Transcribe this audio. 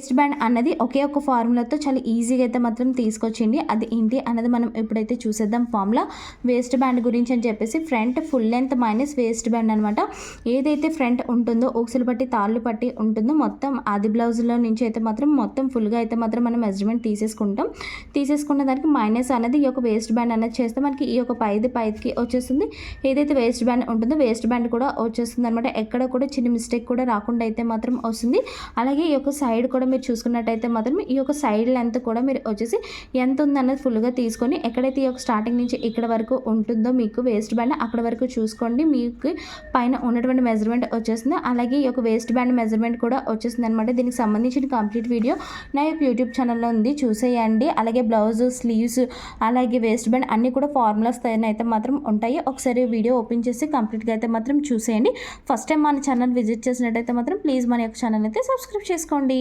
Waste band అన్నది ఒకే ఒక ఫార్ములాతో చాలా ఈజీగా అయితే మాత్రం తీసుకొచ్చింది. అది ఏంటి అన్నది మనం ఎప్పుడైతే చూసేద్దాం ఫార్ములా. వేస్ట్ బ్యాండ్ గురించి అని చెప్పేసి front full length minus waist band అనమాట ఏదైతే ఫ్రంట్ ఉంటుందో ఊక్సులు పట్టి తాళ్ళు పట్టి ఉంటుందో మొత్తం అది బ్లౌజ్లో నుంచి అయితే మాత్రం మొత్తం ఫుల్గా అయితే మాత్రం మనం మెజర్మెంట్ తీసేసుకుంటాం. తీసేసుకున్న దానికి మైనస్ అనేది ఈ యొక్క వేస్ట్ బ్యాండ్ అనేది చేస్తే మనకి ఈ యొక్క పైది పైకి వచ్చేస్తుంది. ఏదైతే వేస్ట్ బ్యాండ్ ఉంటుందో వేస్ట్ బ్యాండ్ కూడా వచ్చేస్తుంది అనమాట ఎక్కడ కూడా చిన్న మిస్టేక్ కూడా రాకుండా అయితే మాత్రం వస్తుంది. అలాగే ఈ యొక్క సైడ్ కూడా మీరు చూసుకున్నట్టయితే మాత్రం ఈ యొక్క సైడ్ లెంత్ కూడా మీరు వచ్చేసి ఎంత ఉందన్నది ఫుల్గా తీసుకొని ఎక్కడైతే ఈ యొక్క స్టార్టింగ్ నుంచి ఇక్కడ వరకు ఉంటుందో మీకు వేస్ట్ బ్యాండ్ అక్కడ వరకు చూసుకోండి. మీకు పైన ఉన్నటువంటి మెజర్మెంట్ వచ్చేసింది అలాగే ఈ యొక్క వేస్ట్ బ్యాండ్ మెజర్మెంట్ కూడా వచ్చేసింది అనమాట దీనికి సంబంధించిన కంప్లీట్ వీడియో నా యొక్క యూట్యూబ్ ఛానల్లో ఉంది. చూసేయండి. అలాగే బ్లౌజ్ స్లీవ్స్ అలాగే వేస్ట్ బ్యాండ్ అన్నీ కూడా ఫార్ములాస్ అయితే మాత్రం ఉంటాయి. ఒకసారి వీడియో ఓపెన్ చేసి కంప్లీట్గా అయితే మాత్రం చూసేయండి. ఫస్ట్ టైం మన ఛానల్ విజిట్ చేసినట్టయితే మాత్రం ప్లీజ్ మన యొక్క ఛానల్ అయితే సబ్స్క్రైబ్ చేసుకోండి.